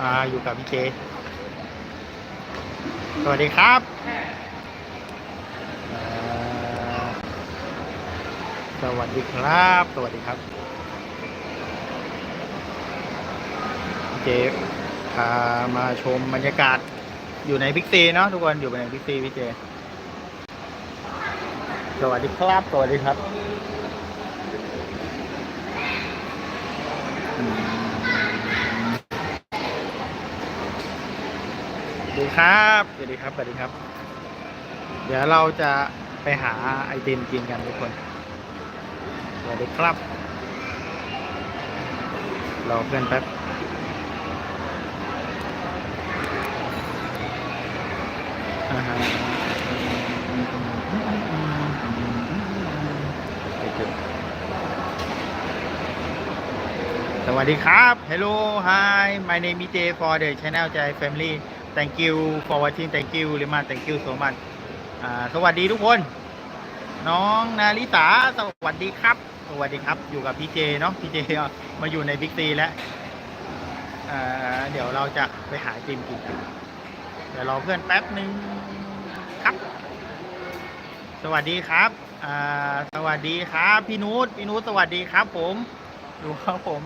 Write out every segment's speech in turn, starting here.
อ่าอยู่กับพี่เจ สวัสดีครับ สวัสดีครับ สวัสดีครับพี่เจพามาชมบรรยากาศอยู่ในบิ๊กซีเนาะทุกคนอยู่ในบิ๊กซีพี่เจ สวัสดีครับ สวัสดีครับอืมสวัสดี ครับสวัสดีครับสวัสดีครับ เดี๋ยวเราจะไปหาไอติมกินกันทุกคนสวัสดีครับรอเพื่อนแป๊บอ่าฮะสวัสดีครับ Hello Hi my name is J for the channel J Family Thank you for watching Thank you หรือมา Thank you so much สวัสดีทุกคน น้องนาริตาสวัสดีครับ สวัสดีครับ อยู่กับพี่เจเนาะพี่เจมาอยู่ในบิ๊กซีแล้วเดี๋ยวเราจะไปหาไอติมกินกันเดี๋ยวรอเพื่อนแป๊บหนึ่งครับ สวัสดีครับสวัสดีครับ พี่นูตพี่นูตสวัสดีครับ ผมดูครับผม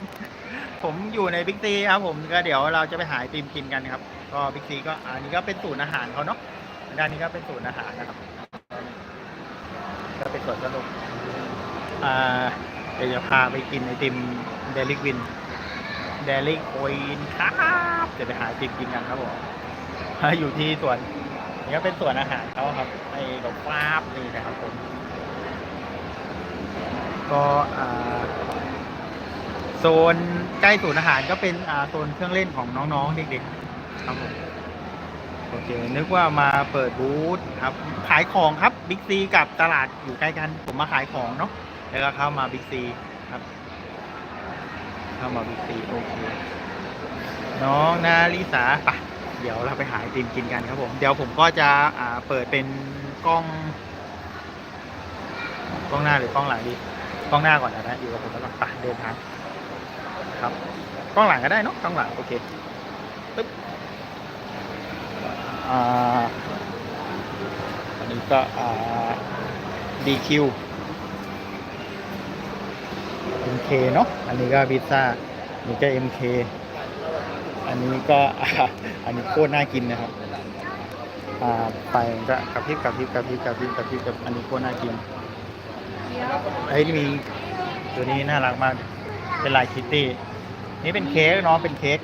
ผมอยู่ในบิ๊กซีครับผมก็เดี๋ยวเราจะไปหาไอติมกินกันครับ ก็บิ๊กซีก็อันนี้ก็เป็นศูนย์อาหารเขาเนาะด้านนี้ก็เป็นศูนย์อาหารนะครับ ก็เป็นสวนสนุกอ่าเดี๋ยวจะพาไปกินไอติมเดลิกวินเดลิกโอยนครับจะไปหาไอติมกินกันครับผมอยู่ที่สวนนี่ก็เป็นสวนอาหารเขาครับไอ้ดอกฟ้าบนี่นะครับผมก็อ่าโซนใกล้ศูนย์อาหารก็เป็นอ่าโซนเครื่องเล่นของน้องๆเด็กๆ ครับผมโอเค นึกว่ามาเปิดบูธครับ ขายของครับบิ๊กซีกับตลาดอยู่ใกล้กัน ผมมาขายของเนาะแล้วก็เข้ามาบิ๊กซีครับ เข้ามาบิ๊กซีโอเคน้องนาลิสาไปะเดี๋ยวเราไปหาไอติมกินกันครับผม เดี๋ยวผมก็จะอ่าเปิดเป็นกล้อง กล้องหน้าหรือกล้องหลังดี กล้องหน้าก่อนนะอยู่กับผมแล้วก่อนไปเดินทางครับ กล้องหลังก็ได้เนาะกล้องหลังโอเคปึ๊บ อันนี้ก็อ่า DQ MK เนาะอันนี้ก็พิซซ่าอันนี้ก็ MK อันนี้ก็อันนี้โคตรน่ากินนะครับไปก็กระพริบกระพริบกระพริบกระพริบกระพริบกับอันนี้โคตรน่ากินไอ้ยนี่มีตัวนี้น่ารักมากเป็นลายคิตตี้นี่เป็นเค้กเนาะเป็นเค้ก